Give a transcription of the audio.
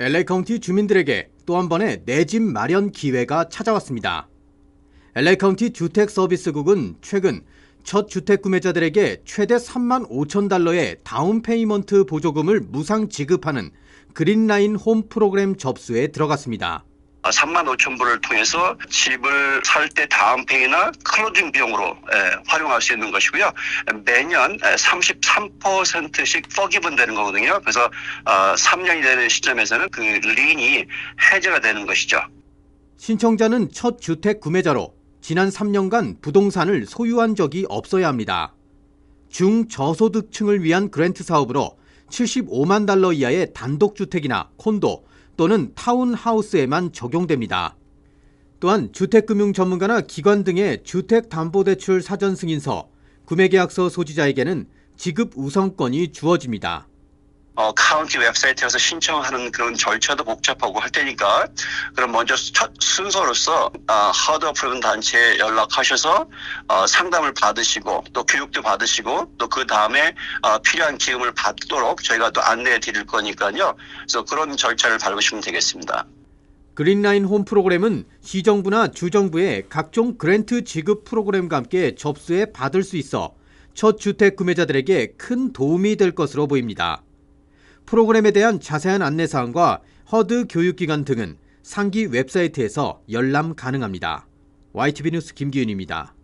LA 카운티 주민들에게 또 한 번의 내 집 마련 기회가 찾아왔습니다. LA 카운티 주택 서비스국은 최근 첫 주택 구매자들에게 최대 3만 5천 달러의 다운 페이먼트 보조금을 무상 지급하는 그린라인 홈 프로그램 접수에 들어갔습니다. 3만 5천 불을 통해서 집을 살 때 다운페이나 클로징 비용으로 예, 활용할 수 있는 것이고요. 매년 33%씩 퍼기분 되는 거거든요. 그래서 어, 3년이 되는 시점에서는 그 린이 해제가 되는 것이죠. 신청자는 첫 주택 구매자로 지난 3년간 부동산을 소유한 적이 없어야 합니다. 중저소득층을 위한 그랜트 사업으로 75만 달러 이하의 단독주택이나 콘도 또는 타운하우스에만 적용됩니다. 또한 주택금융 전문가나 기관 등의 주택담보대출 사전 승인서, 구매계약서 소지자에게는 지급 우선권이 주어집니다. 어, 카운티 웹사이트에서 신청하는 그런 절차도 복잡하고 할 테니까 그럼 먼저 첫 순서로서 어, 하드 어프로는 단체에 연락하셔서 어, 상담을 받으시고 또 교육도 받으시고 또 그 다음에 어, 필요한 기금을 받도록 저희가 또 안내해 드릴 거니까요. 그래서 그런 절차를 밟으시면 되겠습니다. 그린라인 홈 프로그램은 시정부나 주정부의 각종 그랜트 지급 프로그램과 함께 접수해 받을 수 있어 첫 주택 구매자들에게 큰 도움이 될 것으로 보입니다. 프로그램에 대한 자세한 안내사항과 허드 교육기관 등은 상기 웹사이트에서 열람 가능합니다. YTV 뉴스 김기윤입니다.